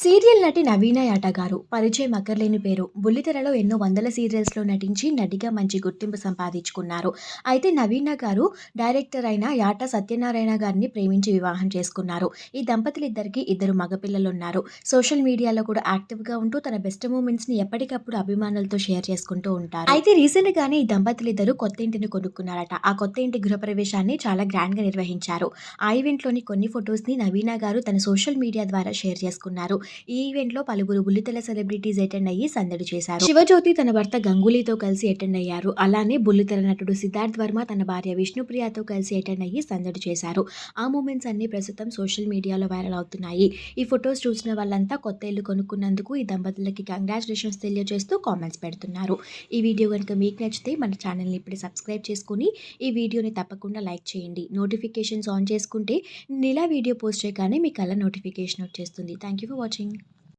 Serial నటి నవీన యాట గారు పరిచయం అక్కర్లేని పేరు. బుల్లితెరలో ఎన్నో వందల సీరియల్స్లో నటించి నటిగా మంచి గుర్తింపు సంపాదించుకున్నారు. అయితే నవీన గారు డైరెక్టర్ అయిన యాట సత్యనారాయణ గారిని ప్రేమించి వివాహం చేసుకున్నారు. ఈ దంపతులిద్దరికీ ఇద్దరు మగపిల్లలు ఉన్నారు సోషల్ మీడియాలో కూడా యాక్టివ్గా ఉంటూ తన బెస్ట్ మూమెంట్స్ని ఎప్పటికప్పుడు అభిమానులతో షేర్ చేసుకుంటూ ఉంటారు. అయితే రీసెంట్ గానే ఈ దంపతులిద్దరు కొత్త ఇంటిని కొనుక్కున్నారట. ఆ కొత్త ఇంటి గృహప్రవేశాన్ని చాలా గ్రాండ్గా నిర్వహించారు. ఆ ఈవెంట్లోని కొన్ని ఫొటోస్ని నవీన గారు తన సోషల్ మీడియా ద్వారా షేర్ చేసుకున్నారు. ఈ ఈవెంట్లో పలువురు బుల్లితెల సెలబ్రిటీస్ అటెండ్ అయ్యి సందడి చేశారు. శివజ్యోతి తన భర్త గంగూలీతో కలిసి అటెండ్ అయ్యారు. అలానే బుల్లితెల నటుడు సిద్ధార్థ్ వర్మ తన భార్య విష్ణుప్రియతో కలిసి అటెండ్ అయ్యి సందడి చేశారు. ఆ మూమెంట్స్ అన్ని ప్రస్తుతం సోషల్ మీడియాలో వైరల్ అవుతున్నాయి. ఈ ఫొటోస్ చూసిన వాళ్ళంతా కొత్త ఇల్లు కొనుక్కున్నందుకు ఈ దంపతులకి కంగ్రాచులేషన్స్ తెలియజేస్తూ కామెంట్స్ పెడుతున్నారు. ఈ వీడియో కనుక మీకు నచ్చితే మన ఛానల్ని ఇప్పుడు సబ్స్క్రైబ్ చేసుకుని ఈ వీడియోని తప్పకుండా లైక్ చేయండి. నోటిఫికేషన్స్ ఆన్ చేసుకుంటే నేను ఇలా వీడియో పోస్ట్ చేయగానే మీకు అలా నోటిఫికేషన్ వచ్చేస్తుంది. Thank you for watching. watching.